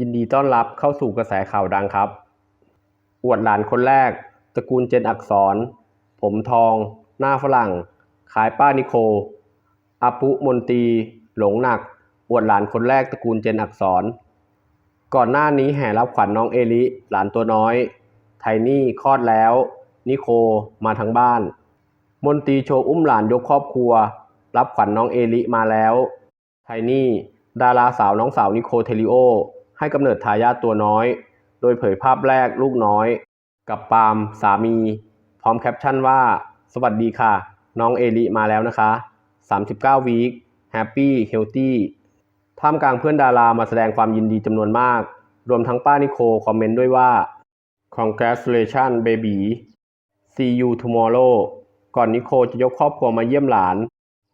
ยินดีต้อนรับเข้าสู่กระแสข่าวดังครับ อวดหลานคนแรก ตระกูลเจนอักษร ผมทอง หน้าฝรั่ง ขายป้านิโคอาปุมนตี หลงหนัก อวดหลานคนแรกตระกูลเจนอักษร ก่อนหน้านี้แห่รับขวัญน้องเอลิ หลานตัวน้อย ไทนี่คลอดแล้ว นิโคมาทั้งบ้าน มนตีโชว์อุ้มหลานยกครอบครัว รับขวัญน้องเอลิมาแล้ว ไทนี่ ดาราสาวน้องสาวนิโคเทลิโอ ให้กำเนิดทายาทตัวน้อย โดยเผยภาพแรกลูกน้อย กับปาล์มสามี พร้อมแคปชั่นว่า สวัสดีค่ะ น้องเอลิมาแล้วนะคะ 39 วีคแฮปปี้เฮลตี้ท่ามกลางเพื่อนดารามาแสดงความยินดีจำนวนมาก รวมทั้งป้านิโคคอมเมนต์ด้วยว่า congratulations baby see you tomorrow ก่อนนิโคจะยกครอบครัวมาเยี่ยมหลาน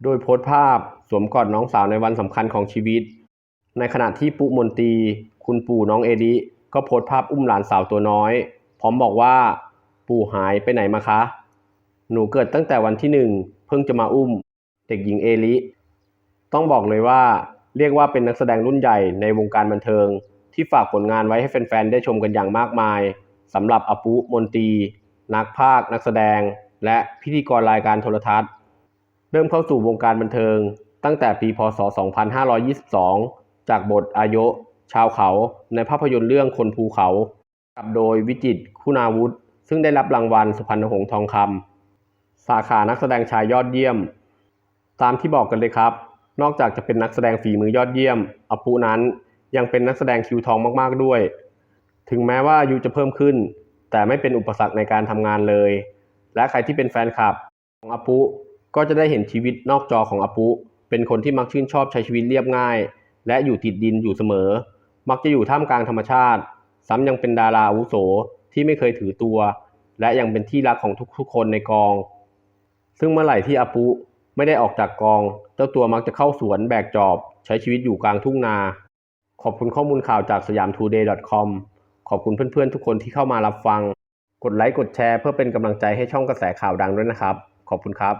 โดยโพสต์ภาพสวมกอดน้องสาวในวันสำคัญของชีวิต ในขณะที่ปุมนตี คุณปู่น้องเอดิก็โพสภาพอุ้มหลานสาวตัวน้อย พร้อมบอกว่า ปู่หายไปไหนมาคะ หนูเกิดตั้งแต่วันที่หนึ่งเพิ่งจะมาอุ้ม เด็กหญิงเอลิต้องบอกเลยว่า เรียกว่าเป็นนักแสดงรุ่นใหญ่ในวงการบันเทิง ที่ฝากผลงานไว้ให้แฟนๆได้ชมกันอย่างมากมายสำหรับอปุมนตรีนักพากย์นักแสดง และพิธีกรรายการโทรทัศน์ เริ่มเข้าสู่วงการบันเทิง ตั้งแต่ปีพศ 2522 จากบทอายุ ชาวเขาในภาพยนตร์เรื่องคนภูเขา กับโดยวิจิตคุณาวุธ ซึ่งได้รับรางวัลสุพรรณหงส์ทองคำสาขานักแสดงชายยอดเยี่ยม ตามที่บอกกันเลยครับ นอกจากจะเป็นนักแสดงฝีมือยอดเยี่ยมอปุนั้นยังเป็นนักแสดงคิวทองมากๆด้วย ถึงแม้ว่าอายุจะเพิ่มขึ้น แต่ไม่เป็นอุปสรรคในการทำงานเลย และใครที่เป็นแฟนคลับของอปุก็จะได้เห็นชีวิตนอกจอของอปุเป็นคนที่มักชื่นชอบใช้ชีวิตเรียบง่าย และอยู่ติดดินอยู่เสมอ มักจะอยู่ท่ามกลางธรรมชาติ ซ้ำยังเป็นดาราอาวุโสที่ไม่เคยถือตัว และยังเป็นที่รักของทุกๆคนในกอง ซึ่งเมื่อไหร่ที่อาปุไม่ได้ออกจากกอง เจ้าตัวมักจะเข้าสวนแบกจอบ ใช้ชีวิตอยู่กลางทุ่งนา ขอบคุณข้อมูลข่าวจากสยามทูเดย์ .com ขอบคุณเพื่อนๆ ทุกคนที่เข้ามารับฟัง กดไลค์กดแชร์เพื่อเป็นกำลังใจให้ช่องกระแสข่าวดังด้วยนะครับ ขอบคุณครับ